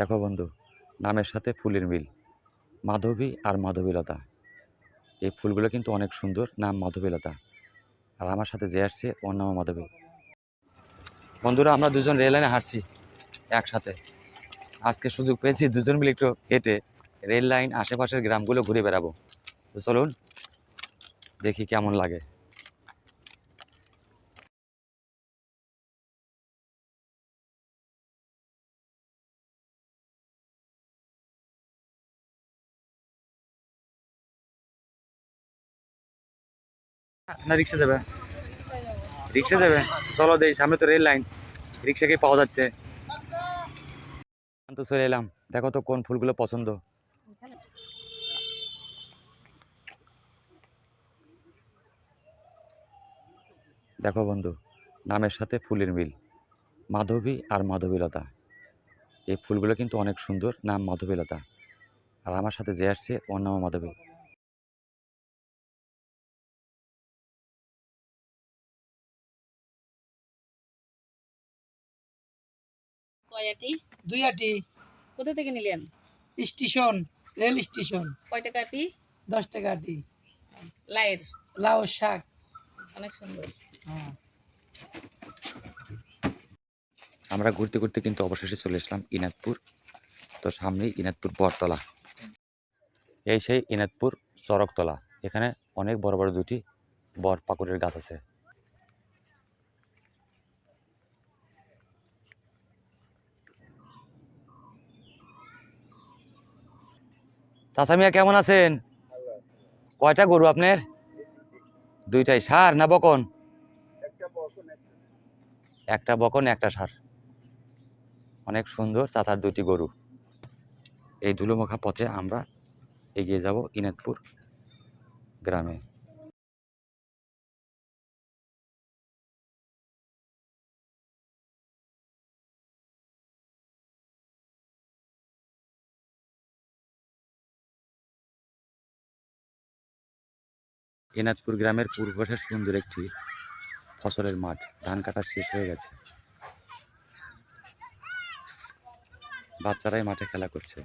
দেখো বন্ধু, নামের সাথে ফুলের মিল, মাধবী আর মাধবীলতা। এই ফুলগুলো কিন্তু অনেক সুন্দর, নাম মাধবীলতা। আর আমার সাথে যে আসছে, ওর নাম মাধবী। বন্ধুরা, আমরা দুজন রেল লাইনে হাঁটছি একসাথে। আজকে সুযোগ পেয়েছি দুজন মিলে একটু হেঁটে রেল লাইন আশেপাশের গ্রামগুলো ঘুরে বেড়াবো। তো চলুন, দেখি কেমন লাগে। না, রিক্সা যাবে। রিক্সা যাবে। চলো দেই, সামনে তো রেল লাইন। রিক্সাকে পাওয়া যাচ্ছে? তো চলে এলাম। দেখো তো কোন ফুলগুলো পছন্দ। দেখো বন্ধু, নামের সাথে ফুলের মিল। মাধবী আর মাধবীলতা। এই ফুলগুলো কিন্তু অনেক সুন্দর, নাম মাধবীলতা। আর আমার সাথে যে আসছে, ওর নাম মাধবী। কয়াটি? দুই আটি কোথা থেকে নিলেন? Station rail station. কয় টাকা আটি দশ টাকা আটি লাইয়ের লাউ শাক। অনেক সুন্দর। হ্যাঁ। আমরা ঘুরতে ঘুরতে কিন্তু অবশেষে চলে আসলাম ইনাদপুর তো সামনেই ইনাদপুর বটতলা। এই সেই ইনাদপুর চরকতলা। এখানে অনেক বড় বড় দুটি বর পাকুড়ের গাছ আছে। চাচা মিয়া কেমন আছেন? কয়টা গরু আপনার? দুইটাই সার না বকন? একটা বকন, একটা সার। অনেক সুন্দর চাচার দুটি গরু। এই ধুলোমাখা পথে আমরা এগিয়ে যাব ইনাদপুর গ্রামে। ইনাদপুর গ্রামের পূর্ব পাশে সুন্দর একটি ফসলের মাঠ। ধান কাটা শেষ হয়ে গেছে। বাচ্চারাই মাঠে খেলা করছে।